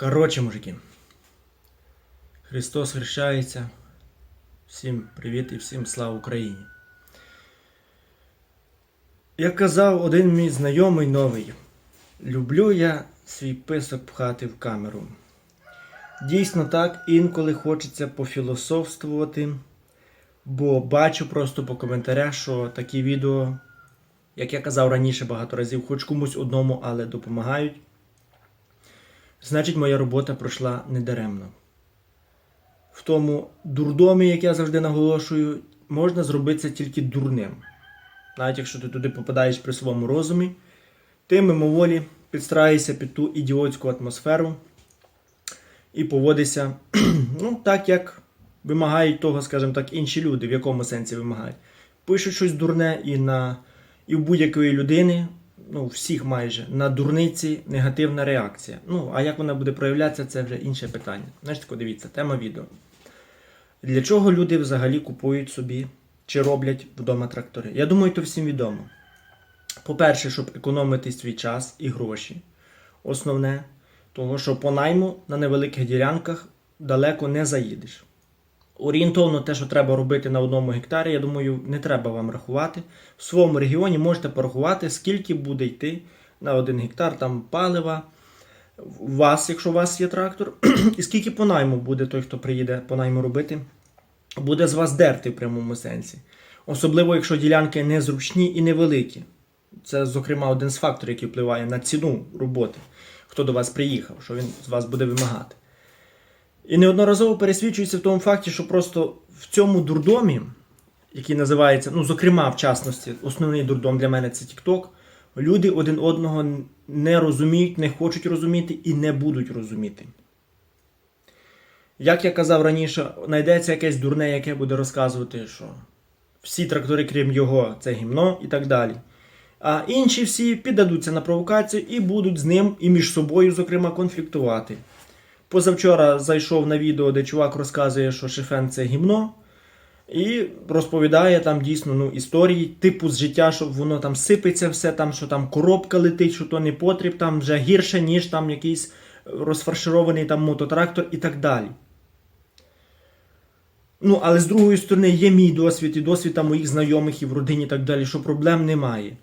Коротше, мужики. Христос хрещається. Всім привіт і всім слава Україні. Як казав один мій знайомий новий, люблю я свій писок пхати в камеру. Дійсно так, інколи хочеться пофілософствувати, бо бачу просто по коментарях, що такі відео, як я казав раніше багато разів, хоч комусь одному, але допомагають. Значить, моя робота пройшла недаремно. В тому дурдомі, як я завжди наголошую, можна зробити це тільки дурним. Навіть якщо ти туди попадаєш при своєму розумі, ти мимоволі підстраєшся під ту ідіотську атмосферу і поводишся ну, так, як вимагають того, скажімо так, інші люди, в якому сенсі вимагають. Пишуть щось дурне і на і в будь-якої людини, ну, всіх майже, на дурниці негативна реакція. Ну, а як вона буде проявлятися, це вже інше питання. Знаєте, тако дивіться, тема відео. Для чого люди взагалі купують собі чи роблять вдома трактори? Я думаю, то всім відомо. По-перше, щоб економити свій час і гроші. Основне, того, що по найму на невеликих ділянках далеко не заїдеш. Орієнтовно те, що треба робити на одному гектарі, я думаю, не треба вам рахувати. В своєму регіоні можете порахувати, скільки буде йти на один гектар там палива. У вас, якщо у вас є трактор, і скільки по найму буде той, хто приїде по найму робити, буде з вас дерти в прямому сенсі. Особливо, якщо ділянки незручні і невеликі. Це, зокрема, один з факторів, який впливає на ціну роботи, хто до вас приїхав, що він з вас буде вимагати. І неодноразово пересвідчується в тому факті, що просто в цьому дурдомі, який називається, ну, зокрема, в частності, основний дурдом для мене це TikTok, люди один одного не розуміють, не хочуть розуміти і не будуть розуміти. Як я казав раніше, знайдеться якесь дурне, яке буде розказувати, що всі трактори, крім його, це гімно і так далі. А інші всі піддадуться на провокацію і будуть з ним і між собою, зокрема, конфліктувати. Позавчора зайшов на відео, де чувак розказує, що Шефен це гімно, і розповідає там дійсно ну, історії, типу з життя, що воно там сипеться все, там, що там коробка летить, що то не потріб, там вже гірше, ніж там якийсь розфарширований там мототрактор і так далі. Ну, але з другої сторони, є мій досвід і досвід там моїх знайомих і в родині і так далі, що проблем немає.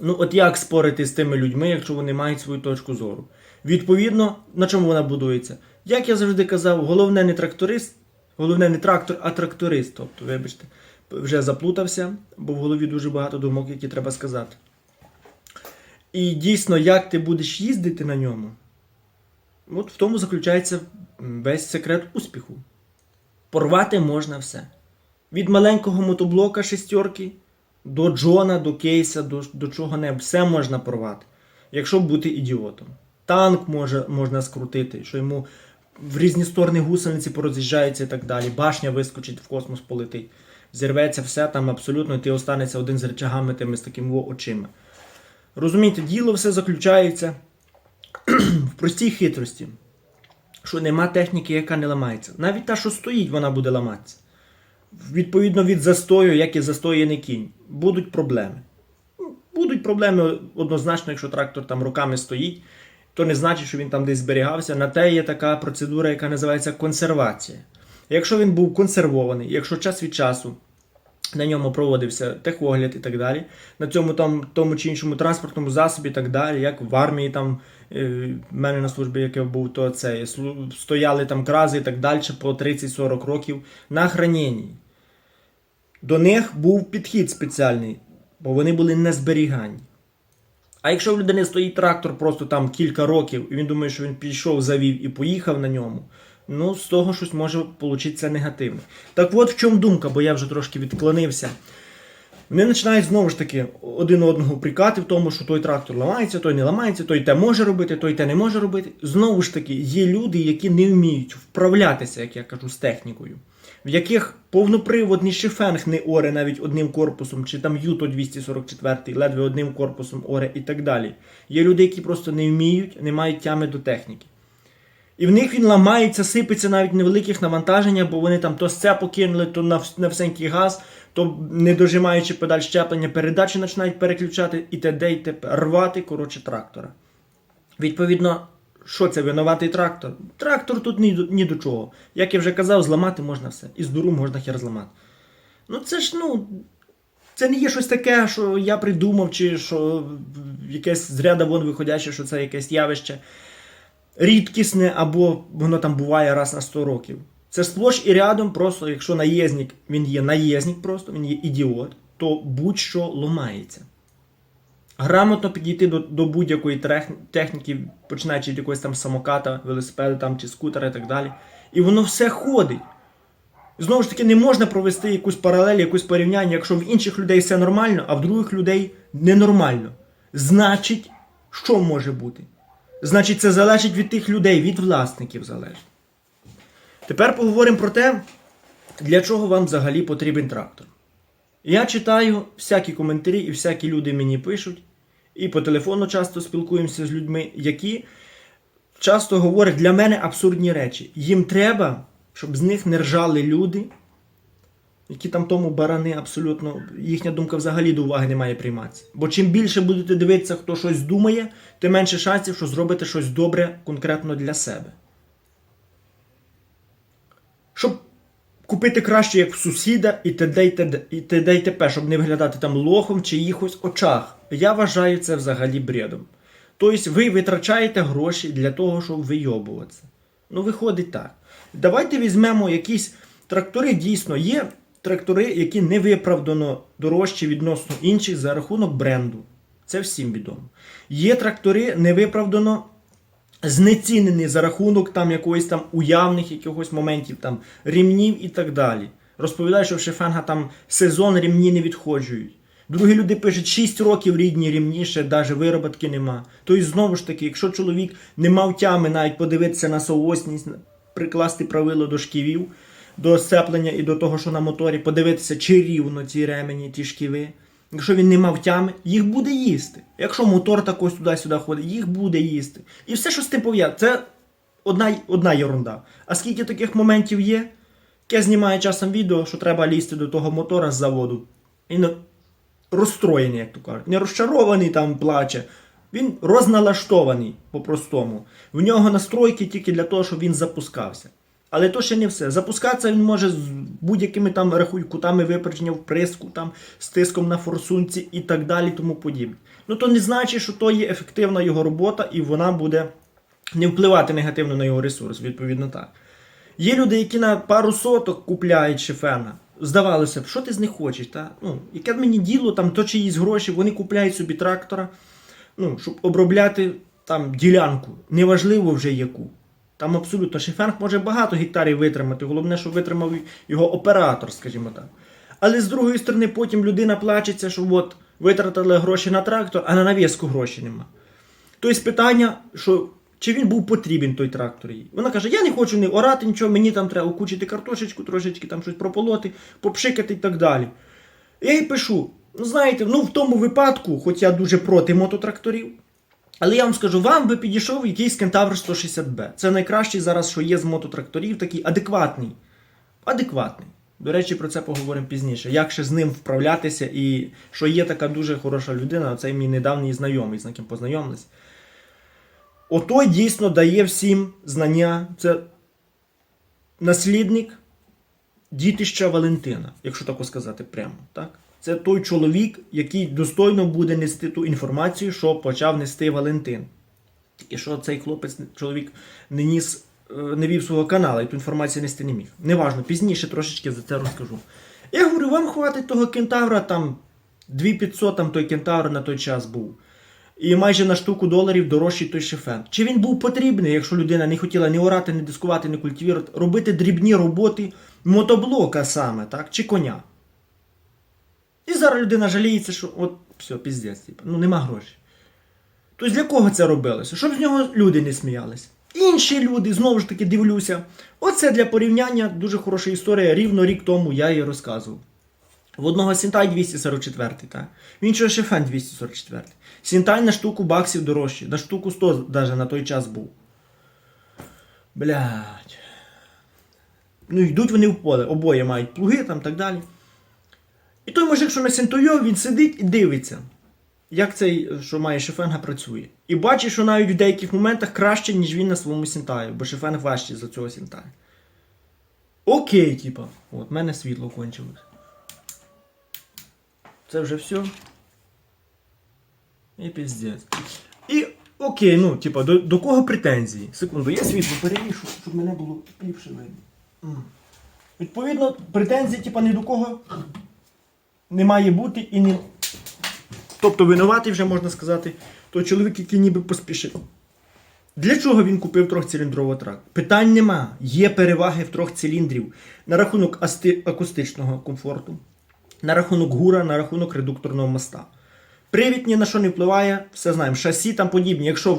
Ну, от як спорити з тими людьми, якщо вони мають свою точку зору? Відповідно, на чому вона будується? Як я завжди казав, головне не тракторист, головне не трактор, а тракторист. Тобто, вибачте, вже заплутався, бо в голові дуже багато думок, які треба сказати. І дійсно, як ти будеш їздити на ньому, от в тому заключається весь секрет успіху. Порвати можна все. Від маленького мотоблока шестерки до Джона, до кейса, до, до чого-небудь. Все можна порвати, якщо бути ідіотом. Танк може, можна скрутити, що йому в різні сторони гусениці пороз'їжджаються і так далі. Башня вискочить в космос полетить. Зірветься все там абсолютно, і ти останешся один з речагами тими з такими очима. Розумієте, діло все заключається в простій хитрості, що нема техніки, яка не ламається. Навіть та, що стоїть, вона буде ламатися. Відповідно від застою, як і застояний кінь, будуть проблеми. Будуть проблеми однозначно, якщо трактор там роками стоїть, то не значить, що він там десь зберігався. На те є така процедура, яка називається консервація. Якщо він був консервований, якщо час від часу на ньому проводився техогляд і так далі, на цьому там, тому чи іншому транспортному засобі і так далі, як в армії там е, в мене на службі, як я був, то це стояли там крази і так далі по 30-40 років на храненні. До них був підхід спеціальний, бо вони були не зберігані. А якщо в людини стоїть трактор просто там кілька років, і він думає, що він пішов, завів і поїхав на ньому, ну з того щось може получитися негативне. Так от в чому думка, бо я вже трошки відклонився. Вони починають знову ж таки один одного прикати в тому, що той трактор ламається, той не ламається, той те може робити, той те не може робити. Знову ж таки, є люди, які не вміють вправлятися, як я кажу, з технікою, в яких повноприводний шифенг не оре навіть одним корпусом, чи там Юто 244, ледве одним корпусом оре і так далі. Є люди, які просто не вміють, не мають тями до техніки. І в них він ламається, сипеться навіть невеликих навантаженнях, бо вони там то це покинули, то на, на всенький газ, то не дожимаючи педаль щеплення, передачі починають переключати і т.д. і т.п. рвати, коротше, трактора. Відповідно, що це винуватий трактор? Трактор тут ні, до- ні до чого. Як я вже казав, зламати можна все. І з дуру можна хер зламати. Ну це ж, ну. Це не є щось таке, що я придумав, чи що якесь з ряда вон виходяче, що це якесь явище рідкісне, або воно там буває раз на 100 років. Це сплош і рядом, просто якщо наєзник, він є наєзник просто, він є ідіот, то будь-що ломається. Грамотно підійти до, до будь-якої техніки, починаючи від якогось там самоката, велосипеда там, чи скутера і так далі. І воно все ходить. Знову ж таки, не можна провести якусь паралель, якусь порівняння, якщо в інших людей все нормально, а в других людей ненормально. Значить, що може бути? Значить, це залежить від тих людей, від власників залежить. Тепер поговоримо про те, для чого вам взагалі потрібен трактор. Я читаю всякі коментарі, і всякі люди мені пишуть, і по телефону часто спілкуємося з людьми, які часто говорять для мене абсурдні речі. Їм треба, щоб з них не ржали люди, які там тому барани абсолютно, їхня думка взагалі до уваги не має прийматися. Бо чим більше будете дивитися, хто щось думає, тим менше шансів, що зробите щось добре конкретно для себе. Щоб купити краще, як в сусіда, і т.д. і т.д. і т.п., щоб не виглядати там лохом в чиїхось очах. Я вважаю це взагалі бредом. Тобто ви витрачаєте гроші для того, щоб вийобуватися. Ну, виходить так. Давайте візьмемо якісь трактори, дійсно, є трактори, які не виправдано дорожчі відносно інших за рахунок бренду. Це всім відомо. Є трактори невиправдано знецінені за рахунок там якоїсь там уявних якихось моментів, там рівнів і так далі. Розповідає, що в Шефенга там сезон рівні не відходжують. Другі люди пишуть 6 років рідні рівні, ще навіть вироботки нема. Тобто, знову ж таки, якщо чоловік не мав тями навіть подивитися на соосність, прикласти правило до шківів, до сцеплення і до того, що на моторі, подивитися, чи рівно ці ремені, ті шківи. Якщо він не мав тями, їх буде їсти. Якщо мотор також туди-сюди ходить, їх буде їсти. І все, що з тим пов'язано, це одна, одна єрунда. А скільки таких моментів є, яке знімає часом відео, що треба лізти до того мотора з заводу. Він розстроєний, як то кажуть. Не розчарований там плаче. Він розналаштований по-простому. В нього настройки тільки для того, щоб він запускався. Але то ще не все. Запускатися він може з будь-якими там рахуй, кутами випередження вприску, там, з тиском на форсунці і так далі, тому подібне. Ну то не значить, що то є ефективна його робота і вона буде не впливати негативно на його ресурс, відповідно так. Є люди, які на пару соток купляють шифена. Здавалося б, що ти з них хочеш? Та? Ну, яке мені діло, там то чиїсь гроші, вони купляють собі трактора, ну, щоб обробляти там ділянку. Неважливо вже яку. Там абсолютно шифенг може багато гектарів витримати. Головне, щоб витримав його оператор, скажімо так. Але з другої сторони, потім людина плачеться, що от витратили гроші на трактор, а на навіску гроші нема. Тобто питання, що чи він був потрібен той трактор їй. Вона каже: я не хочу не орати нічого, мені там треба окучити картошечку, трошечки там щось прополоти, попшикати і так далі. Я їй пишу: ну знаєте, ну в тому випадку, хоч я дуже проти мототракторів, але я вам скажу, вам би підійшов якийсь кентавр 160B. Це найкращий зараз, що є з мототракторів, такий адекватний. Адекватний. До речі, про це поговоримо пізніше. Як ще з ним вправлятися, і що є така дуже хороша людина, це мій недавній знайомий, з яким познайомились. Отой дійсно дає всім знання. Це наслідник дітища Валентина, якщо так сказати прямо. Так? Це той чоловік, який достойно буде нести ту інформацію, що почав нести Валентин. І що цей хлопець, чоловік не ніс, е, не вів свого каналу і ту інформацію нести не міг. Неважно, пізніше трошечки за це розкажу. Я говорю, вам хватить того кентавра, там 2500 там той кентавр на той час був. І майже на штуку доларів дорожчий той шефен. Чи він був потрібний, якщо людина не хотіла ні орати, ні дискувати, ні культивірувати, робити дрібні роботи мотоблока саме, так? Чи коня? І зараз людина жаліється, що от все, піздець, типу, ну нема грошей. Тобто для кого це робилося? Щоб з нього люди не сміялись. Інші люди, знову ж таки, дивлюся. Оце для порівняння дуже хороша історія. Рівно рік тому я її розказував. В одного Сінтай 244, так? В іншого Шефен 244. Сінтай на штуку баксів дорожчий, на штуку 100 навіть на той час був. Блядь. Ну, йдуть вони в поле, обоє мають плуги там так далі. І той мужик, що на Сінтойо, він сидить і дивиться. як цей, що має Шефенга, працює. І бачить, що навіть в деяких моментах краще, ніж він на своєму Сінтаю, бо Шефенг важчий за цього Сінтаю. Окей, типа. От, мене світло кончилось. Це вже все. І піздець. І окей, ну, типа, до, до кого претензії? Секунду, я світло перевішу, щоб мене було ліпше видно. Відповідно, претензій, типа, ні до кого не має бути і не. Тобто винуватий вже можна сказати, той чоловік, який ніби поспішив. Для чого він купив трьохциліндровий трак? Питань нема. Є переваги в трьох циліндрів на рахунок акустичного комфорту, на рахунок гура, на рахунок редукторного моста. Привід ні на що не впливає, все знаємо. Шасі там подібні. Якщо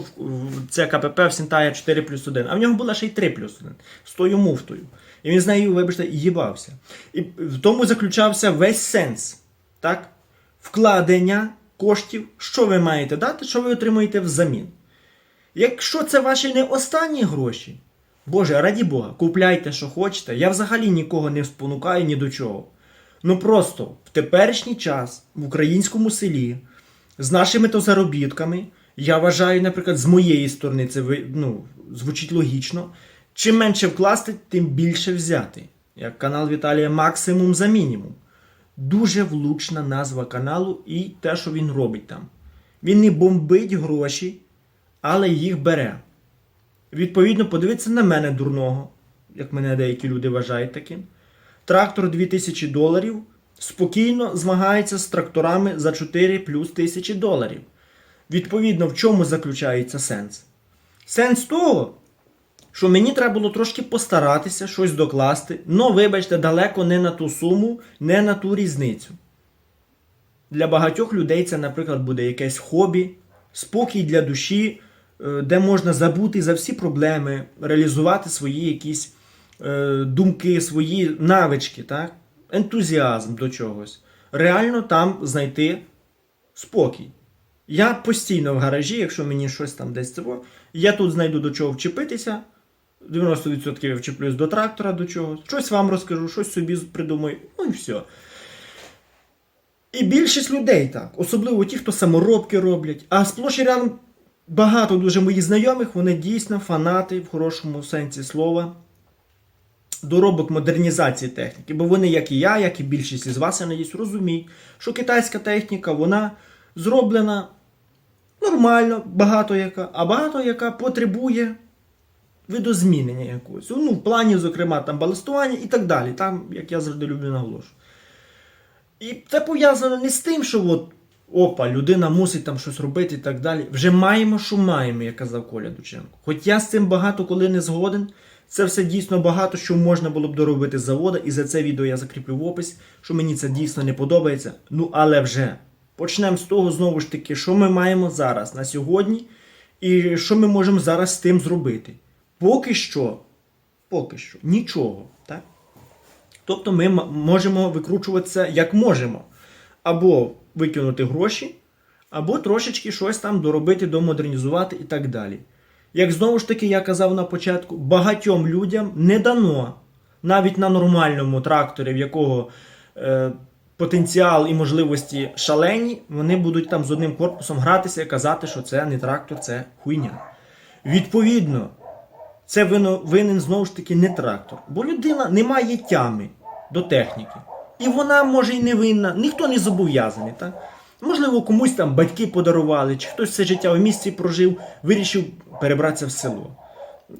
це КПП в Сінтая 4 плюс 1, а в нього була ще й 3 плюс 1 з тою муфтою. І він з нею, вибачте, їбався. І в тому заключався весь сенс. Так? Вкладення коштів, що ви маєте дати, що ви отримуєте взамін. Якщо це ваші не останні гроші, Боже, раді Бога, купляйте, що хочете. Я взагалі нікого не спонукаю ні до чого. Ну просто в теперішній час в українському селі з нашими то заробітками, я вважаю, наприклад, з моєї сторони це ну, звучить логічно. Чим менше вкласти, тим більше взяти. Як канал Віталія максимум за мінімум. Дуже влучна назва каналу і те, що він робить там. Він не бомбить гроші, але їх бере. Відповідно, подивіться на мене дурного, як мене деякі люди вважають таким. Трактор 2000 доларів спокійно змагається з тракторами за 4 плюс тисячі доларів. Відповідно, в чому заключається сенс? Сенс того, що мені треба було трошки постаратися, щось докласти, но, вибачте, далеко не на ту суму, не на ту різницю. Для багатьох людей це, наприклад, буде якесь хобі, спокій для душі, е, де можна забути за всі проблеми, реалізувати свої якісь е, думки, свої навички, так? ентузіазм до чогось. Реально там знайти спокій. Я постійно в гаражі, якщо мені щось там десь цього, я тут знайду до чого вчепитися. 90% я вчеплюсь до трактора, до чогось. Щось вам розкажу, щось собі придумаю, ну і все. І більшість людей так, особливо ті, хто саморобки роблять. А сплош і рядом багато дуже моїх знайомих, вони дійсно фанати в хорошому сенсі слова доробок модернізації техніки. Бо вони, як і я, як і більшість із вас, я надіюсь, розуміють, що китайська техніка вона зроблена нормально, багато яка, а багато яка потребує видозмінення якогось. Ну, в плані, зокрема, там баластування і так далі. Там, як я завжди люблю наголошую. І це пов'язано не з тим, що от, опа, людина мусить там щось робити і так далі. Вже маємо, що маємо, як казав Коля Дученко. Хоч я з цим багато коли не згоден, це все дійсно багато, що можна було б доробити з завода, і за це відео я закріплю в опис, що мені це дійсно не подобається. Ну але вже почнемо з того, знову ж таки, що ми маємо зараз на сьогодні, і що ми можемо зараз з тим зробити. Поки що, поки що, нічого. Так? Тобто ми можемо викручуватися як можемо. Або викинути гроші, або трошечки щось там доробити, домодернізувати і так далі. Як знову ж таки я казав на початку, багатьом людям не дано навіть на нормальному тракторі, в якого е, потенціал і можливості шалені, вони будуть там з одним корпусом гратися і казати, що це не трактор, це хуйня. Відповідно, це винен знову ж таки не трактор. Бо людина не має тями до техніки. І вона може і не винна, ніхто не зобов'язаний. Так? Можливо, комусь там батьки подарували, чи хтось все життя в місті прожив, вирішив перебратися в село.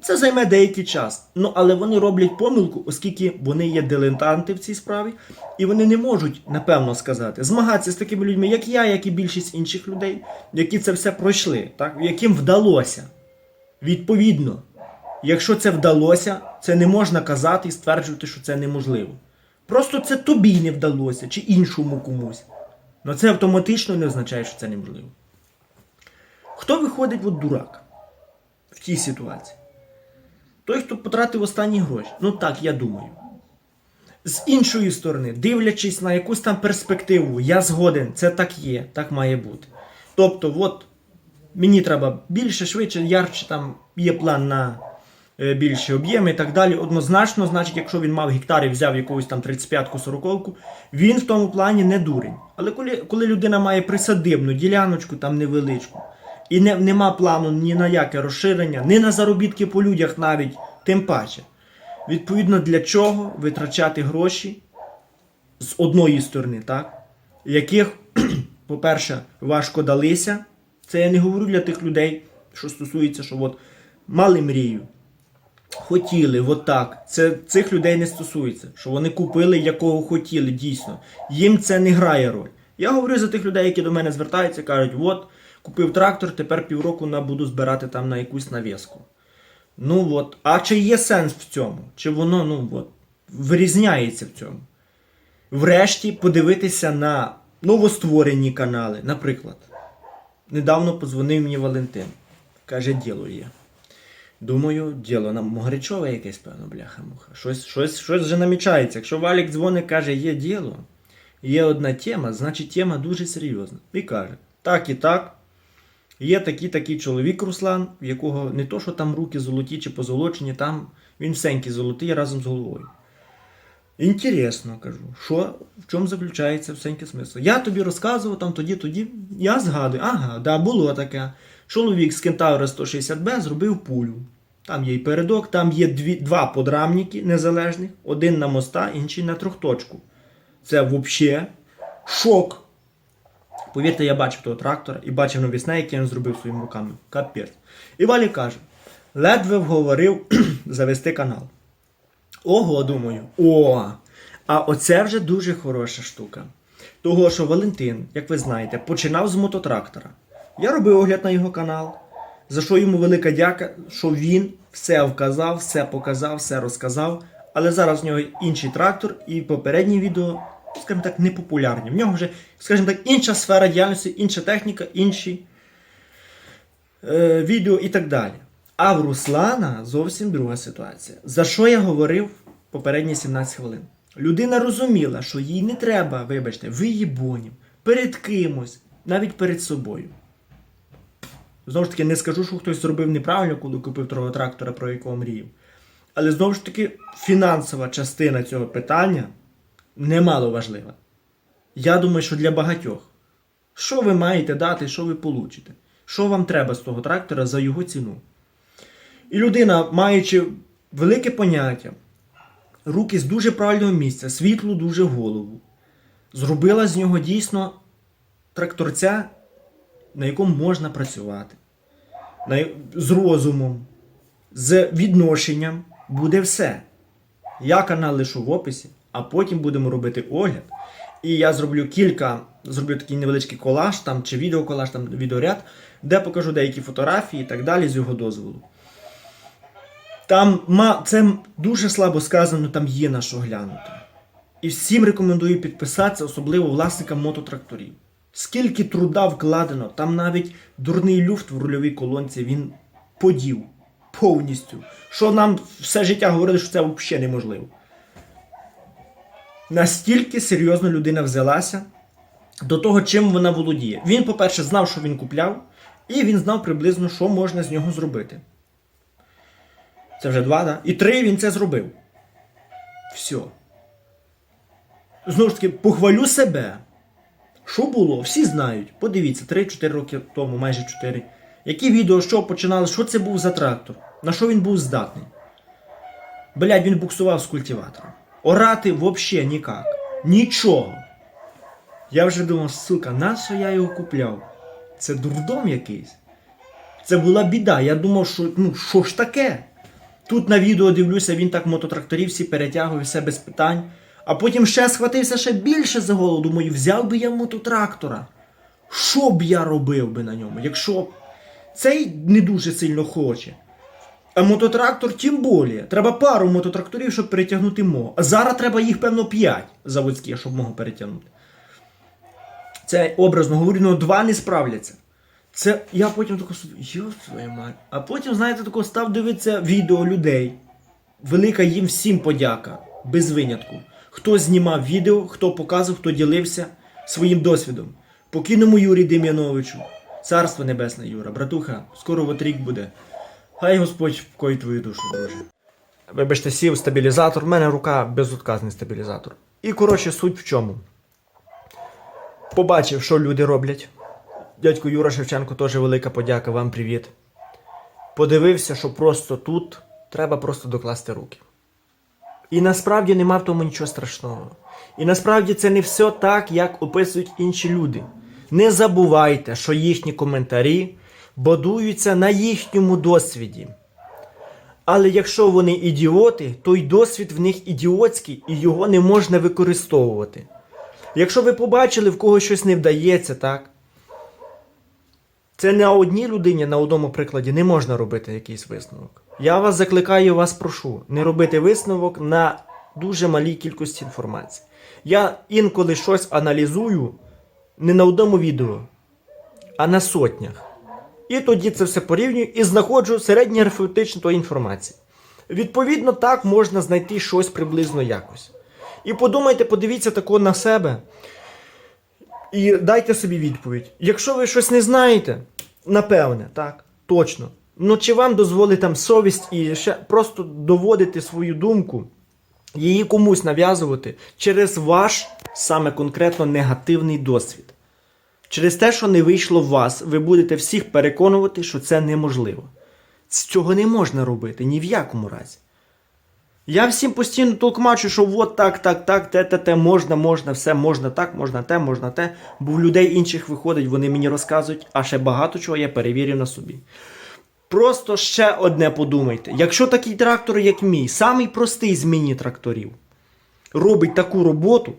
Це займе деякий час. Ну, але вони роблять помилку, оскільки вони є дилетанти в цій справі, і вони не можуть, напевно сказати, змагатися з такими людьми, як я, як і більшість інших людей, які це все пройшли, так? яким вдалося. Відповідно, якщо це вдалося, це не можна казати і стверджувати, що це неможливо. Просто це тобі не вдалося, чи іншому комусь. Але це автоматично не означає, що це неможливо. Хто виходить от дурак в тій ситуації? Той, хто потратив останні гроші. Ну так, я думаю. З іншої сторони, дивлячись на якусь там перспективу, я згоден, це так є, так має бути. Тобто, от мені треба більше, швидше, ярче, там є план на більші об'єми і так далі. Однозначно, значить, якщо він мав гектар і взяв якусь там 35-ку, 40-ку, він в тому плані не дурень. Але коли, коли людина має присадибну діляночку, там невеличку, і не, нема плану ні на яке розширення, ні на заробітки по людях навіть, тим паче. Відповідно, для чого витрачати гроші з одної сторони, так? яких, по-перше, важко далися. Це я не говорю для тих людей, що стосується, що от мали мрію, хотіли, от так. Це цих людей не стосується, що вони купили якого хотіли, дійсно. Їм це не грає роль. Я говорю за тих людей, які до мене звертаються, кажуть, от, купив трактор, тепер півроку на буду збирати там на якусь навіску. Ну от, а чи є сенс в цьому? Чи воно ну от, вирізняється в цьому? Врешті подивитися на новостворені канали. Наприклад, недавно подзвонив мені Валентин. Каже, діло є. Думаю, діло нам Могричове якесь, певно, бляха-муха. Щось, щось, щось вже намічається. Якщо Валік дзвонить, каже, є діло, є одна тема, значить тема дуже серйозна. І каже, так і так. Є такий такий чоловік Руслан, в якого не то, що там руки золоті чи позолочені, там він всенький золотий разом з головою. Інтересно, кажу, що в чому заключається всенький смисл? Я тобі розказував там тоді, тоді. Я згадую, ага, да, було таке. Чоловік з Кентавра 160Б зробив пулю. Там є і передок, там є дві, два подрамники незалежних, один на моста, інший на трьохточку. Це взагалі шок. Повірте, я бачив того трактора і бачив навісне, яке він зробив своїми руками. Капець. І Валі каже: ледве вговорив завести канал. Ого, думаю, о! А оце вже дуже хороша штука. Того, що Валентин, як ви знаєте, починав з мототрактора. Я робив огляд на його канал, за що йому велика дяка, що він все вказав, все показав, все розказав. Але зараз в нього інший трактор і попередні відео, скажімо так, непопулярні. В нього вже, скажімо так, інша сфера діяльності, інша техніка, інші е, відео і так далі. А в Руслана зовсім друга ситуація. За що я говорив попередні 17 хвилин? Людина розуміла, що їй не треба, вибачте, виїбонів, перед кимось, навіть перед собою. Знову ж таки, не скажу, що хтось зробив неправильно, коли купив того трактора, про якого мріяв. Але знову ж таки, фінансова частина цього питання немало важлива. Я думаю, що для багатьох. Що ви маєте дати, що ви получите? Що вам треба з того трактора за його ціну? І людина, маючи велике поняття, руки з дуже правильного місця, світлу дуже голову, зробила з нього дійсно тракторця, на якому можна працювати, з розумом, з відношенням буде все. Я канал лишу в описі, а потім будемо робити огляд. І я зроблю кілька, зроблю такий невеличкий колаж там, чи відеоколаж, там відеоряд, де покажу деякі фотографії і так далі з його дозволу. Там це дуже слабо сказано, там є на що глянути. І всім рекомендую підписатися, особливо власникам мототракторів. Скільки труда вкладено, там навіть дурний люфт в рульовій колонці він подів повністю. Що нам все життя говорили, що це взагалі неможливо. Настільки серйозно людина взялася до того, чим вона володіє. Він, по-перше, знав, що він купляв, і він знав приблизно, що можна з нього зробити. Це вже два, да? І три він це зробив. Все. Знову ж таки, похвалю себе. Що було? Всі знають. Подивіться, 3-4 роки тому, майже 4. Які відео, що починали, що це був за трактор? На що він був здатний? Блядь, він буксував з культиватором. Орати взагалі ніяк. Нічого. Я вже думав, сука, на що я його купляв? Це дурдом якийсь. Це була біда. Я думав, що ну що ж таке? Тут на відео дивлюся, він так мототракторів всі перетягує, все без питань. А потім ще схватився ще більше за голову. Думаю, взяв би я мототрактора. Що б я робив би на ньому, якщо цей не дуже сильно хоче. А мототрактор тим більше. Треба пару мототракторів, щоб перетягнути мого. А зараз треба їх, певно, 5 заводських, щоб мого перетягнути. Це образно говорю, ну два не справляться. Це я потім тако йоп твою мать. А потім, знаєте, тако став дивитися відео людей. Велика їм всім подяка, без винятку. Хто знімав відео, хто показував, хто ділився своїм досвідом. Покинемо Юрію Дем'яновичу. Царство Небесне, Юра, братуха, скоро от рік буде. Хай Господь вкоїть твою душу, друже. Вибачте, сів стабілізатор. У мене рука безотказний стабілізатор. І коротше, суть в чому. Побачив, що люди роблять. Дядько Юра Шевченко теж велика подяка, вам привіт. Подивився, що просто тут треба просто докласти руки. І насправді нема в тому нічого страшного. І насправді це не все так, як описують інші люди. Не забувайте, що їхні коментарі будуються на їхньому досвіді. Але якщо вони ідіоти, то й досвід в них ідіотський і його не можна використовувати. Якщо ви побачили, в кого щось не вдається, так? Це на одній людині, на одному прикладі не можна робити якийсь висновок. Я вас закликаю, вас прошу, не робити висновок на дуже малій кількості інформації. Я інколи щось аналізую не на одному відео, а на сотнях. І тоді це все порівнюю і знаходжу середнє арифметичну тої інформації. Відповідно, так можна знайти щось приблизно якось. І подумайте, подивіться тако на себе. І дайте собі відповідь. Якщо ви щось не знаєте, напевне, так, точно. Ну чи вам дозволить там совість і ще просто доводити свою думку, її комусь нав'язувати через ваш саме конкретно негативний досвід. Через те, що не вийшло в вас, ви будете всіх переконувати, що це неможливо. Цього не можна робити ні в якому разі. Я всім постійно толкмачу, що от так, так, так, те, те, те, можна, можна, все, можна так, можна те, можна те. Бо в людей інших виходить, вони мені розказують, а ще багато чого я перевірив на собі. Просто ще одне подумайте. Якщо такий трактор, як мій, самий простий з міні-тракторів, робить таку роботу,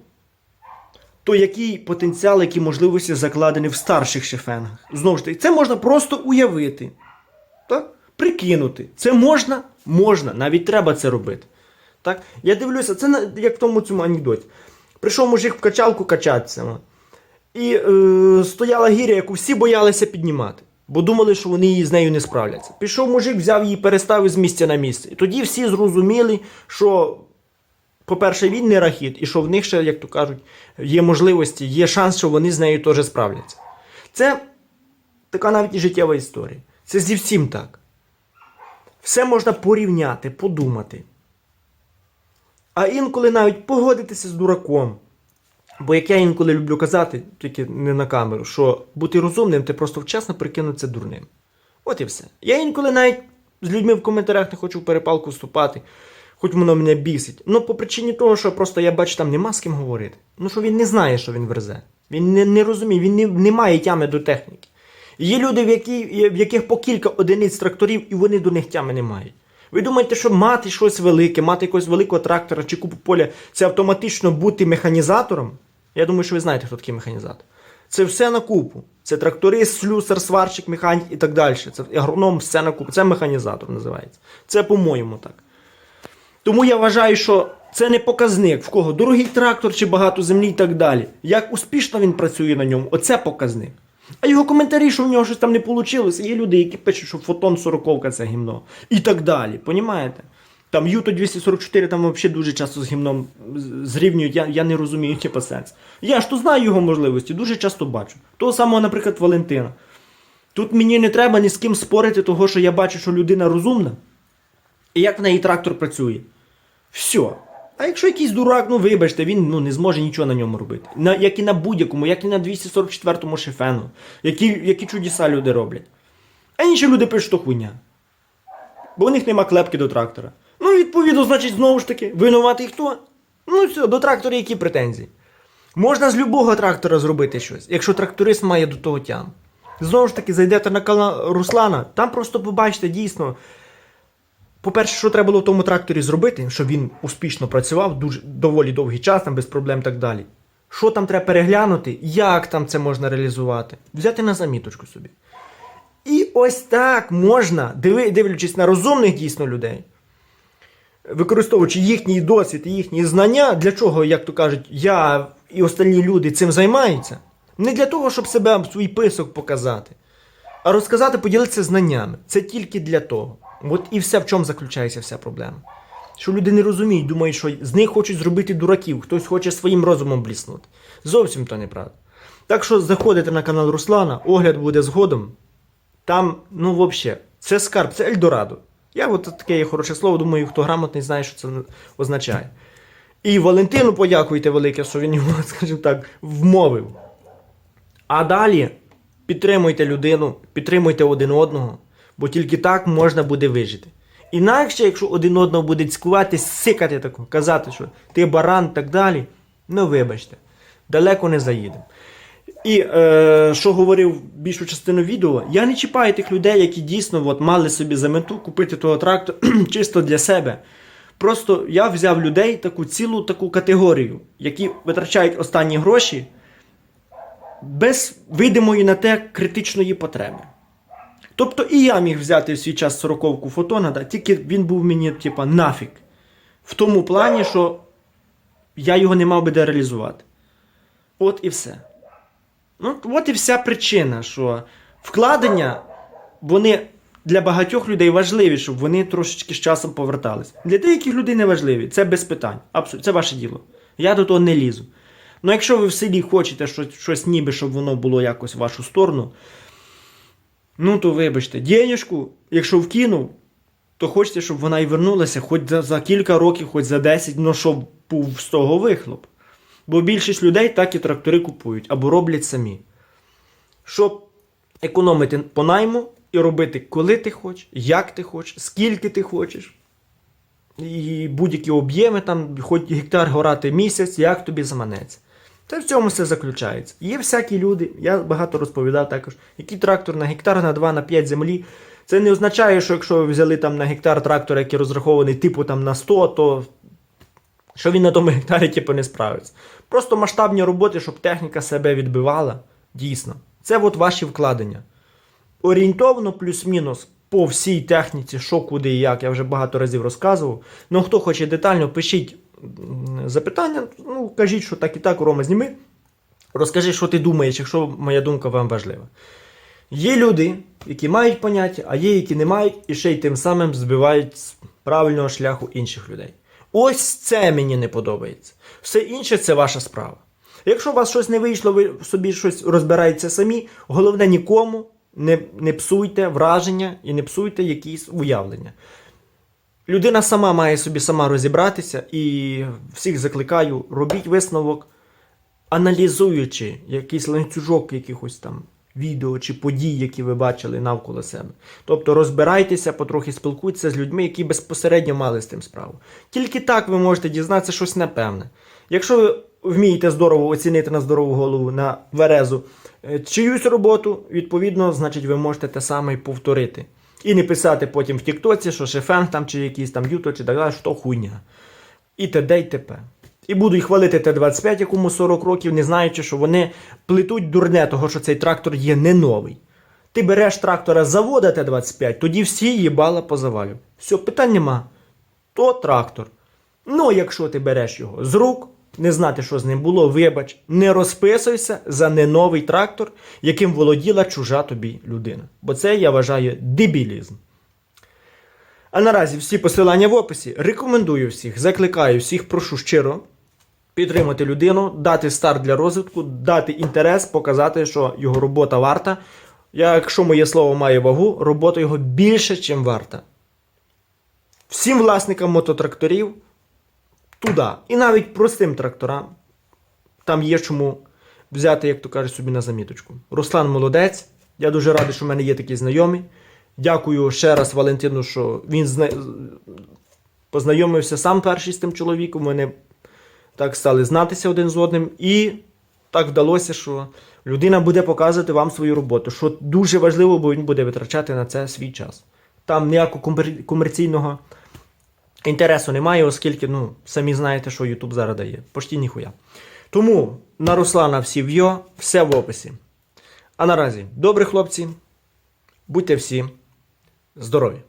то який потенціал, які можливості закладені в старших шефенгах? Знову ж таки, це можна просто уявити. Так? Прикинути. Це можна? Можна. Навіть треба це робити. Так? Я дивлюся, це як в тому цьому анекдоті. Прийшов мужик в качалку качатися. І е, стояла гіря, яку всі боялися піднімати, бо думали, що вони з нею не справляться. Пішов мужик, взяв її, переставив з місця на місце. І тоді всі зрозуміли, що, по-перше, він не рахіт, і що в них ще, як то кажуть, є можливості, є шанс, що вони з нею теж справляться. Це така навіть і життєва історія. Це зі всім так. Все можна порівняти, подумати. А інколи навіть погодитися з дураком. Бо як я інколи люблю казати, тільки не на камеру, що бути розумним, ти просто вчасно прикинутися дурним. От і все. Я інколи навіть з людьми в коментарях не хочу в перепалку вступати, хоч воно мене бісить. Ну, по причині того, що просто я бачу, там нема з ким говорити. Ну, що він не знає, що він верзе. Він не, не розуміє, він не, не має тями до техніки. Є люди, в, які, в яких по кілька одиниць тракторів, і вони до них тями не мають. Ви думаєте, що мати щось велике, мати якогось великого трактора чи купу поля, це автоматично бути механізатором? Я думаю, що ви знаєте, хто такий механізатор. Це все на купу. Це тракторист, слюсар, сварщик, механік і так далі. Це агроном, все на купу. Це механізатор називається. Це по-моєму так. Тому я вважаю, що це не показник, в кого дорогий трактор чи багато землі і так далі. Як успішно він працює на ньому, оце показник. А його коментарі, що в нього щось там не вийшло, є люди, які пишуть, що фотон 40 це гімно. І так далі. Понімаєте? Там Юто 244 там взагалі дуже часто з гімном зрівнюють, я, я не розумію, типу сенс. Я ж то знаю його можливості, дуже часто бачу. Того самого, наприклад, Валентина. Тут мені не треба ні з ким спорити, того, що я бачу, що людина розумна, і як в неї трактор працює. Все. А якщо якийсь дурак, ну вибачте, він ну, не зможе нічого на ньому робити. На, як і на будь-якому, як і на 244-му шефену, які, які чудеса люди роблять. А інші люди пишуть, що хуйня. Бо у них нема клепки до трактора. Відповідно, значить, знову ж таки, винуватий хто? Ну все, до трактора які претензії? Можна з любого трактора зробити щось, якщо тракторист має до того тям. Знову ж таки, зайдете на канал Руслана, там просто побачите дійсно. По-перше, що треба було в тому тракторі зробити, щоб він успішно працював дуже доволі довгий час, там без проблем так далі. Що там треба переглянути, як там це можна реалізувати, взяти на заміточку собі. І ось так можна, дивлячись на розумних дійсно людей, використовуючи їхній досвід і їхні знання, для чого, як то кажуть, я і остальні люди цим займаються, не для того, щоб себе свій писок показати, а розказати, поділитися знаннями. Це тільки для того. От і все, в чому заключається вся проблема. Що люди не розуміють, думають, що з них хочуть зробити дураків, хтось хоче своїм розумом бліснути. Зовсім то неправда. Так що заходите на канал Руслана, огляд буде згодом. Там, ну, взагалі, це скарб, це Ельдорадо. Я от таке є хороше слово, думаю, хто грамотний знає, що це означає. І Валентину подякуйте велике, що він його, скажімо так, вмовив. А далі підтримуйте людину, підтримуйте один одного, бо тільки так можна буде вижити. Інакше, якщо один одного буде цькувати, сикати тако, казати, що ти баран так далі, ну вибачте, далеко не заїдемо. І е, що говорив більшу частину відео, я не чіпаю тих людей, які дійсно от, мали собі за мету купити того трактора чисто для себе. Просто я взяв людей таку цілу таку категорію, які витрачають останні гроші без видимої на те критичної потреби. Тобто і я міг взяти в свій час сороковку фотона, да, тільки він був мені, типа, нафіг. В тому плані, що я його не мав би де реалізувати. От і все. Ну, от і вся причина, що вкладення, вони для багатьох людей важливі, щоб вони трошечки з часом повертались. Для деяких людей не важливі, це без питань. Абсолютно, це ваше діло. Я до того не лізу. Ну, якщо ви в селі хочете щось, щось ніби, щоб воно було якось в вашу сторону, ну то вибачте, денежку, якщо вкинув, то хочете, щоб вона і вернулася хоч за, за кілька років, хоч за 10, ну щоб був з того вихлоп. Бо більшість людей так і трактори купують або роблять самі. Щоб економити по найму і робити, коли ти хочеш, як ти хочеш, скільки ти хочеш. І будь-які об'єми, там, хоч гектар горати місяць, як тобі заманеться. Та в цьому все заключається. Є всякі люди, я багато розповідав також, який трактор на гектар, на 2, на 5 землі. Це не означає, що якщо ви взяли там на гектар трактор, який розрахований типу там на 100, то що він на тому гектарі типу, не справиться. Просто масштабні роботи, щоб техніка себе відбивала, дійсно. Це от ваші вкладення. Орієнтовно, плюс-мінус по всій техніці, що куди і як, я вже багато разів розказував. Ну, хто хоче детально, пишіть запитання, ну, кажіть, що так і так, Рома, зніми. Розкажи, що ти думаєш, якщо моя думка вам важлива. Є люди, які мають поняття, а є, які не мають, і ще й тим самим збивають з правильного шляху інших людей. Ось це мені не подобається. Все інше це ваша справа. Якщо у вас щось не вийшло, ви собі щось розбираєте самі, головне нікому не, не псуйте враження і не псуйте якісь уявлення. Людина сама має собі сама розібратися і всіх закликаю, робіть висновок, аналізуючи якийсь ланцюжок якихось там відео чи подій, які ви бачили навколо себе. Тобто розбирайтеся, потрохи спілкуйтеся з людьми, які безпосередньо мали з тим справу. Тільки так ви можете дізнатися щось непевне. Якщо ви вмієте здорово оцінити на здорову голову на верезу е, чиюсь роботу, відповідно, значить, ви можете те саме і повторити. І не писати потім в Тіктоці, що шефен там чи якийсь там юту, чи так далі, що хуйня. І т.д. і т.п. І буду й хвалити Т-25, якому 40 років, не знаючи, що вони плетуть дурне, того, що цей трактор є не новий. Ти береш трактора з завода Т-25, тоді всі їбала позавалю. Все, питань нема. То трактор. Ну, якщо ти береш його з рук, не знати, що з ним було, вибач, не розписуйся за не новий трактор, яким володіла чужа тобі людина. Бо це я вважаю дебілізм. А наразі всі посилання в описі. Рекомендую всіх, закликаю всіх, прошу щиро підтримати людину, дати старт для розвитку, дати інтерес, показати, що його робота варта. Якщо моє слово має вагу, робота його більше, ніж варта. Всім власникам мототракторів туди. І навіть простим тракторам. Там є чому взяти, як то кажуть, собі на заміточку. Руслан молодець. Я дуже радий, що в мене є такі знайомі. Дякую ще раз Валентину, що він зна... познайомився сам перший з тим чоловіком. Вони так стали знатися один з одним. І так вдалося, що людина буде показувати вам свою роботу, що дуже важливо, бо він буде витрачати на це свій час. Там ніякого комер- комерційного інтересу немає, оскільки, ну, самі знаєте, що YouTube зараз дає. Почти ніхуя. Тому на Руслана всі в'йо, все в описі. А наразі, добрі хлопці, будьте всі здорові!